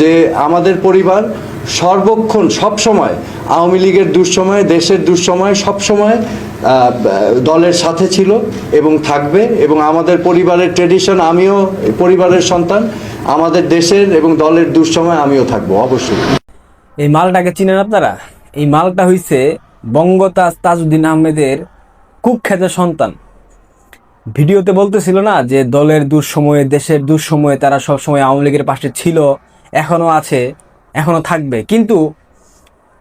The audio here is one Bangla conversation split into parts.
যে আমাদের পরিবার সর্বক্ষণ সবসময় আওয়ামী লীগের দুঃসময়, দেশের দুঃসময় সবসময় দলের সাথে ছিল এবং থাকবে এবং আমাদের পরিবারের ট্রেডিশন আমিও পরিবারের সন্তান, আমাদের দেশের এবং দলের দুঃসময় আমিও থাকব, অবশ্যই। এই মালটাকে চিনেন আপনারা? এই মালটা হইছে বঙ্গতাজ তাজউদ্দিন আহমেদের কুখ্যাত সন্তান। ভিডিওতে বলতেছিল না যে দলের দুঃসময়ে, দেশের দুঃসময়ে তারা সবসময় আওয়ামী লীগের পাশে ছিল এখনও আছে, এখনও থাকবে। কিন্তু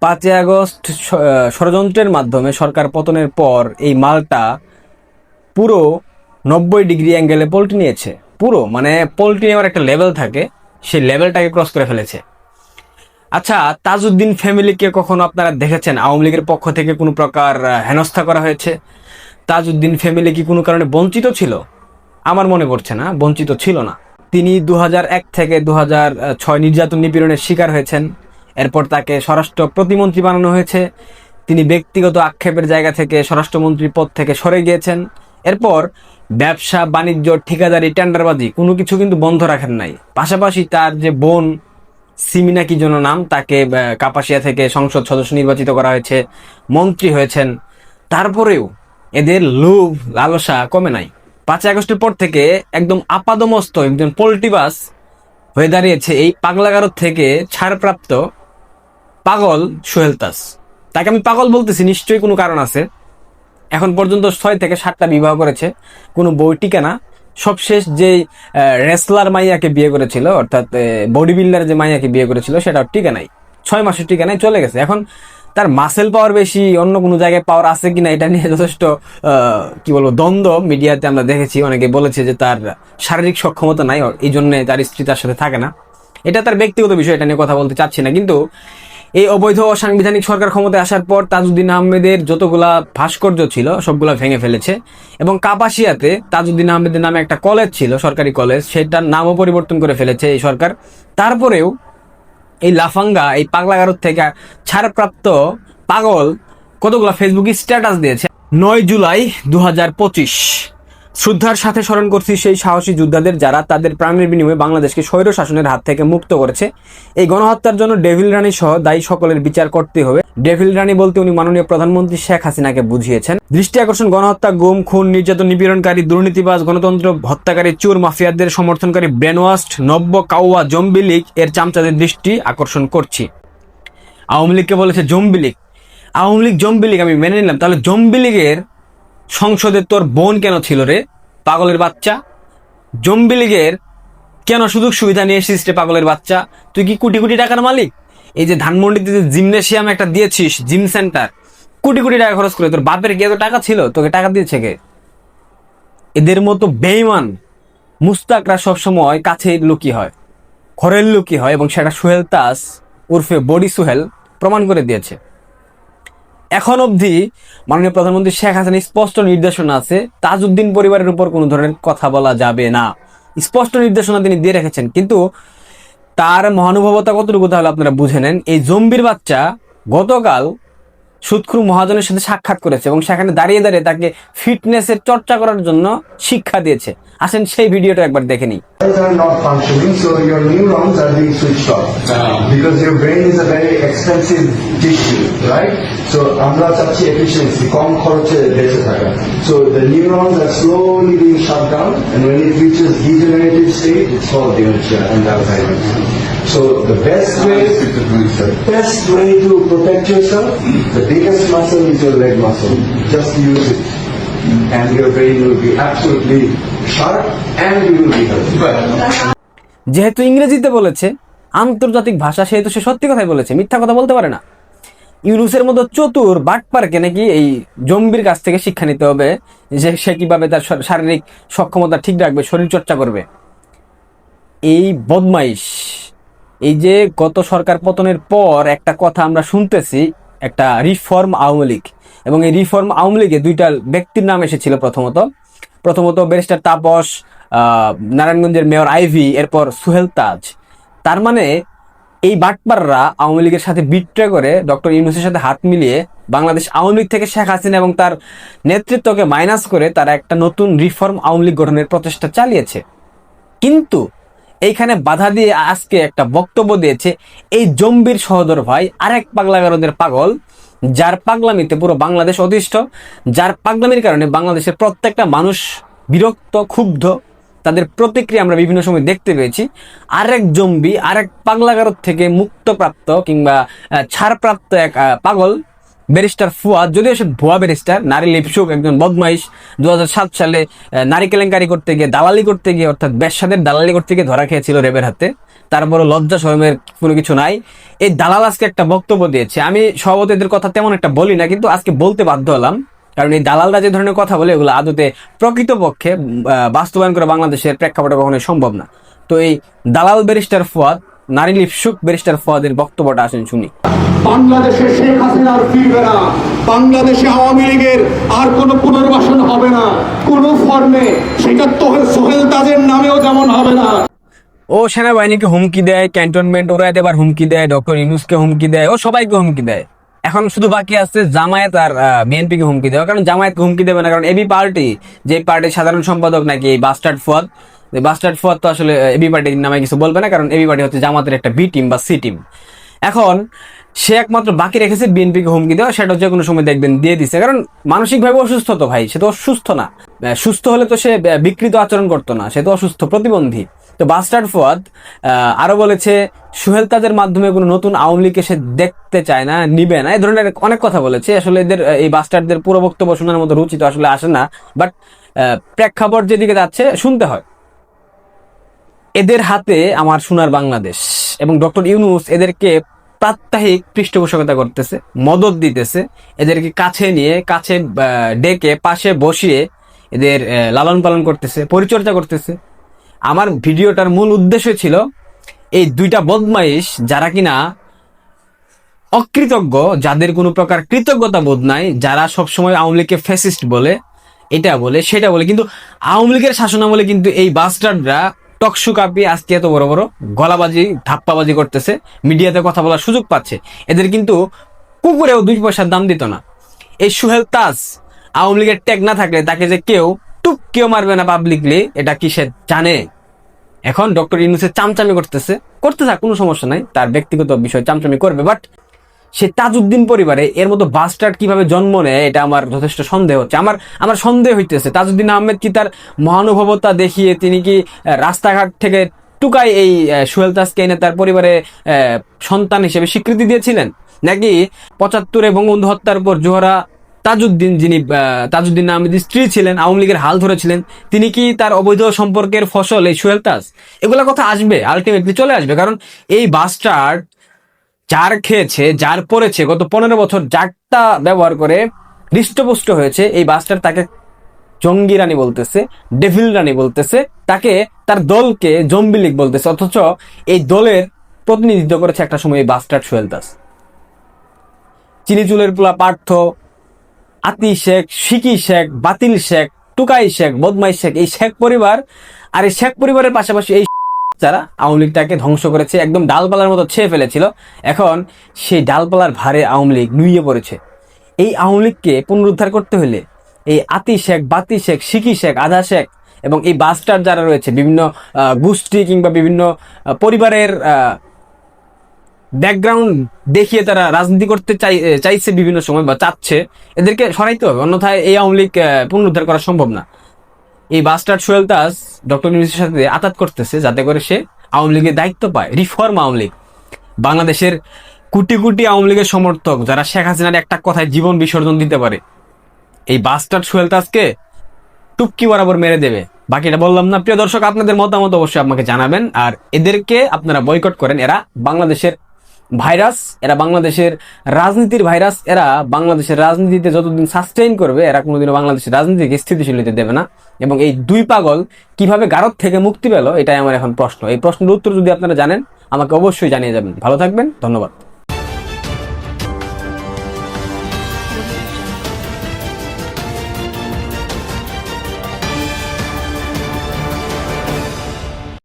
পাঁচই আগস্ট ষড়যন্ত্রের মাধ্যমে সরকার পতনের পর এই মালটা পুরো নব্বই ডিগ্রি অ্যাঙ্গেলে পল্টি নিয়েছে। পুরো মানে পল্টি নেওয়ার একটা লেভেল থাকে, সেই লেভেলটাকে ক্রস করে ফেলেছে। আচ্ছা তাজউদ্দিন ফ্যামিলিকে কখনো আপনারা দেখেছেন? আওয়ামী লীগের পক্ষ থেকে কোনো প্রকার হেনস্থা করা হয়েছে? তাজউদ্দিন ফ্যামিলি কি কোনো কারণে বঞ্চিত ছিল? আমার মনে পড়ছে না, বঞ্চিত ছিল না। তিনি দু থেকে দু ছয় নির্যাতন নিপীড়নের শিকার হয়েছেন। এরপর তাকে স্বরাষ্ট্র প্রতিমন্ত্রী বানানো হয়েছে। তিনি ব্যক্তিগত আক্ষেপের জায়গা থেকে স্বরাষ্ট্রমন্ত্রী পদ থেকে সরে গিয়েছেন। এরপর ব্যবসা, বাণিজ্য, ঠিকাদারি, টেন্ডারবাজি কোনো কিছু কিন্তু বন্ধ রাখেন নাই। পাশাপাশি তার যে বোন সিমিনা কি জন্য নাম, তাকে কাপাসিয়া থেকে সংসদ সদস্য নির্বাচিত করা হয়েছে, মন্ত্রী হয়েছেন। তারপরেও এদের লোভ, লালসা কমে নাই। পাঁচই আগস্টের পর থেকে একদম আপাদমস্ত একজন পোল্টিবাস হয়ে দাঁড়িয়েছে এই পাগলাগারদ থেকে ছাড়প্রাপ্ত পাগল সোহেল তাস। তাকে আমি পাগল বলতেছি, নিশ্চয়ই কোনো কারণ আছে। এখন পর্যন্ত ছয় থেকে সাতটা বিবাহ করেছে, কোনো বই টিকে না। সবশেষ যে রেসলার মাইয়াকে বিয়ে করেছিল, অর্থাৎ বডি বিল্ডার যে মাইয়াকে বিয়ে করেছিল সেটা টিকে নাই। ছয় মাসের টিকে নাই, চলে গেছে। এখন তার মাসেল পাওয়ার বেশি, অন্য কোনো জায়গায় পাওয়ার আছে কিনা এটা নিয়ে যথেষ্ট কি বলব, দ্বন্দ্ব মিডিয়াতে আমরা দেখেছি। অনেকে বলেছে যে তার শারীরিক সক্ষমতা নাই এই জন্য তার স্ত্রী তার সাথে থাকে না। এটা তার ব্যক্তিগত বিষয়, এটা নিয়ে কথা বলতে চাচ্ছি না। কিন্তু এই অবৈধ অসাংবিধানিক সরকার ক্ষমতায় আসার পর তাজউদ্দিন আহমেদের যতগুলা ভাস্কর্য ছিল, সবগুলা ভেঙে ফেলেছে। এবং কাপাসিয়াতে তাজউদ্দিন আহমেদের নামে একটা কলেজ ছিল, সরকারি কলেজ, সেটার নামও পরিবর্তন করে ফেলেছে এই সরকার। তারপরেও এই লাফাঙ্গা, এই পাগলাগারদ থেকে ছাড়প্রাপ্ত পাগল কতগুলা ফেসবুকে স্ট্যাটাস দিয়েছে? নয় জুলাই দু হাজার পঁচিশ। শ্রদ্ধার সাথে স্মরণ করছি সেই সাহসী যোদ্ধাদের যারা তাদের প্রাণের বিনিময়ে বাংলাদেশকে স্বৈর শাসনের হাত থেকে মুক্ত করেছে। এই গণহত্যার জন্য ডেভিল রানী সহ দায়ী সকলের বিচার করতে হবে। ডেভিল রানী বলতে উনি মাননীয় প্রধানমন্ত্রী শেখ হাসিনাকে বুঝিয়েছেন। দৃষ্টি আকর্ষণ, গণহত্যা, গুম, খুন, নির্যাতন, নিপীড়নকারী, দুর্নীতিবাজ, গণতন্ত্র হত্যাকারী, চোর, মাফিয়াদের সমর্থনকারী, ব্রেনওয়াস্ট, নব্য, কাউয়া, জম্বি লীগ, এর চামচাদের দৃষ্টি আকর্ষণ করছি। আওয়ামী লীগকে বলেছে zombie league. Awami league, zombie league আমি মেনে নিলাম। তাহলে জম্বি লীগের সংসদে তোর বোন কেন ছিল রে? পাগলের বাচ্চা? জম্বি লীগের কেন সুযোগ সুবিধা নিয়ে এসেছিস রে পাগলের বাচ্চা? তুই কি কোটি কোটি টাকার মালিক? এই যে ধানমন্ডিতে যে জিমনেশিয়াম একটা দিয়েছিস, জিম সেন্টার, কোটি কোটি টাকা খরচ করে তোর বাপের কি এত টাকা ছিল? তোকে টাকা দিয়েছে কে? এদের মতো বেইমান মুস্তাকরা সবসময় কাছে লুকি হয়, ঘরের লুকি হয় এবং সেটা সোহেল তাস উর্ফে বডি সোহেল প্রমাণ করে দিয়েছে। এখন অবধি মাননীয় প্রধানমন্ত্রী শেখ হাসান স্পষ্ট নির্দেশনা আছে, তাজউদ্দিন পরিবারের উপর কোনো ধরনের কথা বলা যাবে না। স্পষ্ট নির্দেশনা তিনি দিয়ে রেখেছেন, কিন্তু তার মহানুভবতা কতটুকু তাহলে আপনারা বুঝে নেন? এই জম্বির বাচ্চা গতকাল সুৎখুর মহাজনের সাথে সাক্ষাৎ করেছে এবং সেখানে দাঁড়িয়ে দাঁড়িয়ে তাকে ফিটনেসের চর্চা করার জন্য শিক্ষা দিয়েছে। আসেন সেই ভিডিওটা একবার দেখে নিই। So the best way, best way to protect yourself, the biggest muscle is your leg muscle. Just use it. And your brain will be absolutely sharp and you will be healthy. যেহেতু ইংরেজিতে বলেছে আন্তর্জাতিক ভাষা সেহেতু সে সত্যি কথাই বলেছে মিথ্যা কথা বলতে পারে না ইউনুসের মতো চতুর বাটপারকে নাকি এই জম্বির কাছ থেকে শিক্ষা নিতে হবে যে সে কীভাবে তার শারীরিক সক্ষমতা ঠিক রাখবে শরীর চর্চা করবে এই বদমাইশ এই যে গত সরকার পতনের পর একটা কথা আমরা শুনতেছি, একটা রিফর্ম আওয়ামী লীগ। এবং এই রিফর্ম আওয়ামী লীগে দুইটা ব্যক্তির নাম এসেছিল প্রথমত। প্রথমত ব্যারিস্টার তাপস নারায়ণগঞ্জের মেয়র আইভি, এরপর সুহেল তাজ। তার মানে এই বাটপাররা আওয়ামী লীগের সাথে বিট্রে করে ডক্টর ইউনুসের সাথে হাত মিলিয়ে বাংলাদেশ আওয়ামী লীগ থেকে শেখ হাসিনা এবং তার নেতৃত্বকে মাইনাস করে তারা একটা নতুন রিফর্ম আওয়ামী লীগ গঠনের প্রচেষ্টা চালিয়েছে। কিন্তু এইখানে বাধা দিয়ে আজকে একটা বক্তব্য দিয়েছে এই জম্বির সহদর ভাই, আরেক পাগলাগারদের পাগল, যার পাগলামিতে পুরো বাংলাদেশ অতিষ্ঠ, যার পাগলামির কারণে বাংলাদেশের প্রত্যেকটা মানুষ বিরক্ত, ক্ষুব্ধ, তাদের প্রতিক্রিয়া আমরা বিভিন্ন সময় দেখতে পেয়েছি। আরেক জম্বি, আরেক পাগলাগারদ থেকে মুক্তপ্রাপ্ত কিংবা ছাড়প্রাপ্ত এক পাগল ব্যারিস্টার ফুয়াদ যদিও সে ভুয়া ব্যারিস্টার, নারী লিপসুক একজন বদমাইশ দু হাজার সাত সালে নারী কেলেঙ্কারি করতে গিয়ে, দালালি করতে গিয়ে, অর্থাৎ ব্যবসাদের দালালি করতে গিয়ে ধরা খেয়েছিল রেবের হাতে তারপরে লজ্জা শরমের কোনো কিছু নাই। এই দালাল আজকে একটা বক্তব্য দিয়েছে। আমি সভাপতি এদের কথা তেমন একটা বলি না, কিন্তু আজকে বলতে বাধ্য হলাম। কারণ এই দালালরা যে ধরনের কথা বলে, এগুলো আদতে প্রকৃতপক্ষে বাস্তবায়ন করে বাংলাদেশের প্রেক্ষাপটে কখনোই সম্ভব না। তো এই দালাল ব্যারিস্টার ফুয়াদ নারী লিপসুক ব্যারিস্টার ফুয়াদের বক্তব্যটা আসেন শুনি। বাংলাদেশে শেখ হাসিনা আর ফিরবে না বাংলাদেশে আওয়ামী লীগের আর কোনো পুনর্বাসন হবে না। কোনো ফর্মে সেটা তোহেল সোহেল তাজের নামেও যেমন হবে না। ও সেনাবাহিনীকে হুমকি দেয় ক্যান্টনমেন্ট ওরা এবার হুমকি দেয় ডক্টর ইউনুসকে হুমকি দেয় ও সবাইকে হুমকি দেয়। এখন শুধু বাকি আছে জামায়াত আর বিএনপিকে হুমকি দেওয়া। কারণ জামায়াতকে হুমকি দেবে না কারণ এবি পার্টি যে পার্টির সাধারণ সম্পাদক নাকি বাস্টার্ড ফুয়াদ বাস্টার্ড ফুয়াদ তো আসলে এবি পার্টির নামে কিছু বলবে না কারণ এবি পার্টি হচ্ছে জামাতের একটা বি টিম বা সি টিম এখন সে একমাত্র বাকি রেখেছে বিএনপিকে হুমকি দেওয়া সেটা যে কোনো সময় দেখবেন দিয়ে দিছে। কারণ মানসিকভাবে অসুস্থ তো ভাই সে তো অসুস্থ না। সুস্থ হলে তো সে বিকৃত আচরণ করতো না সে তো অসুস্থ প্রতিবন্ধী। তো বাস্টার্ড ফুয়াদ আহ, আরও বলেছে সুহেল তাদের মাধ্যমে কোনো নতুন আওয়ামী লীগকে সে দেখতে চায় না নিবে না। এই ধরনের অনেক কথা বলেছে। আসলে এদের এই বাস্টার্ডদের পুরো বক্তব্য শোনার মতো রুচি তো আসলে আসে না। বাট প্রেক্ষাপট যেদিকে যাচ্ছে শুনতে হয়। এদের হাতে আমার সোনার বাংলাদেশ। এবং ডক্টর ইউনুস এদেরকে প্রাত্যহিক পৃষ্ঠপোষকতা করতেছে, মদত দিতেছে, এদেরকে কাছে নিয়ে, কাছে ডেকে পাশে বসিয়ে এদের লালন পালন করতেছে, পরিচর্যা করতেছে। আমার ভিডিওটার মূল উদ্দেশ্য ছিল এই দুইটা বদমাইশ যারা কিনা অকৃতজ্ঞ, যাদের কোনো প্রকার কৃতজ্ঞতা বোধ নাই, যারা সবসময় আওয়ামী লীগকে ফ্যাসিস্ট বলে, এটা বলে, সেটা বলে, কিন্তু আওয়ামী লীগের শাসনামলে কিন্তু এই বাস্টার্ডরা টকশু কাঁপিয়ে আজকে এত বড় বড় গলাবাজি, ধাপ্পাবাজি করতেছে, মিডিয়াতে কথা বলার সুযোগ পাচ্ছে। এদের কিন্তু কুকুরেও দুই পয়সার দাম দিত না। এই সুহেল তাজ আওয়ামী লীগের ট্যাগ না থাকলে তাকে যে কেউ টুক কেউ মারবে না পাবলিকলি এটা কি সে জানে? এখন ডক্টর ইউনুসের চামচামি করতেছে। করতে থাক, কোনো সমস্যা নাই। তার ব্যক্তিগত বিষয় চামচামি করবে বাট সে তাজউদ্দিন পরিবারে এর মতো বাস্টার্ড কীভাবে জন্ম নেয়, এটা আমার যথেষ্ট সন্দেহ হচ্ছে। আমার আমার সন্দেহ হইতেছে, তাজউদ্দিন আহমেদ কি তার মহানুভবতা দেখিয়ে তিনি কি রাস্তাঘাট থেকে টুকাই এই সোহেল তাজকে এনে তার পরিবারে সন্তান হিসেবে স্বীকৃতি দিয়েছিলেন? নাকি পঁচাত্তরে বঙ্গবন্ধু হত্যার পর জোহরা তাজউদ্দিন যিনি তাজউদ্দিন আহমেদের স্ত্রী ছিলেন, আওয়ামী লীগের হাল ধরেছিলেন, তিনি কি তার অবৈধ সম্পর্কের ফসল এই সোহেল তাজ এগুলা কথা আসবে আলটিমেটলি চলে আসবে, কারণ এই বাস্টার্ড যার খেয়েছে, যার পড়েছে, গত পনেরো বছর যারটা ব্যবহার করে হৃষ্টপুষ্ট হয়েছে, এই বাসটার তাকে জঙ্গি রানী বলতেছে ডেভিল রানী বলতেছে, তাকে তার দলকে জম্বি লীগ বলতেছে, অথচ এই দলের প্রতিনিধিত্ব করেছে একটা সময় এই বাস্টার সোহেল দাস। চিনিচুলের পোলা পার্থ, আতি শেখ সিকি শেখ, বাতিল শেখ, টুকাই শেখ, বদমাই শেখ, এই শেখ পরিবার, আর এই শেখ পরিবারের পাশাপাশি এই যারা আওয়ামী লীগটাকে ধ্বংস করেছে, একদম ডালপালার মতো ছেয়ে ফেলেছিল। এখন সেই ডালপালার ভারে আওয়ামী লীগ নুইয়ে পড়েছে। এই আওয়ামী লীগকে পুনরুদ্ধার করতে হলে এই আতি শেখ, বাতি শেখ, সিকি শেখ, আধা শেখ এবং এই বাস্টার যারা রয়েছে, বিভিন্ন গোষ্ঠী কিংবা বিভিন্ন পরিবারের ব্যাকগ্রাউন্ড দেখিয়ে তারা রাজনীতি করতে চাই চাইছে বিভিন্ন সময় বা চাচ্ছে। এদেরকে সরাইতে হবে, অন্যথায় এই আওয়ামী লীগ পুনরুদ্ধার করা সম্ভব না। এই বাস্টার্ড সোহেল দাস ডক্টর ইউনুসের সাথে আতাত করতেছে যাতে করে সে আওয়ামী লীগের দায়িত্ব পায় রিফর্ম আওয়ামী লীগ। বাংলাদেশের কোটি কোটি আওয়ামী লীগের সমর্থক যারা শেখ হাসিনার একটা কথায় জীবন বিসর্জন দিতে পারে, এই বাস্টার্ড সোহেল দাসকে টুপকি বরাবর মেরে দেবে। বাকিটা বললাম না। প্রিয় দর্শক, আপনাদের মতামত অবশ্যই আমাকে জানাবেন। আর এদেরকে আপনারা বয়কট করেন। এরা বাংলাদেশের ভাইরাস, এরা বাংলাদেশের রাজনীতির ভাইরাস, এরা বাংলাদেশের রাজনীতিতে যতদিন সাস্টেইন করবে, এরা কোনোদিন বাংলাদেশের রাজনীতিকে স্থিতিশীল হতে দেবে না। এবং এই দুই পাগল কীভাবে গারদ থেকে মুক্তি পেল, এটাই আমার এখন প্রশ্ন। এই প্রশ্নের উত্তর যদি আপনারা জানেন, আমাকে অবশ্যই জানিয়ে যাবেন। ভালো থাকবেন, ধন্যবাদ।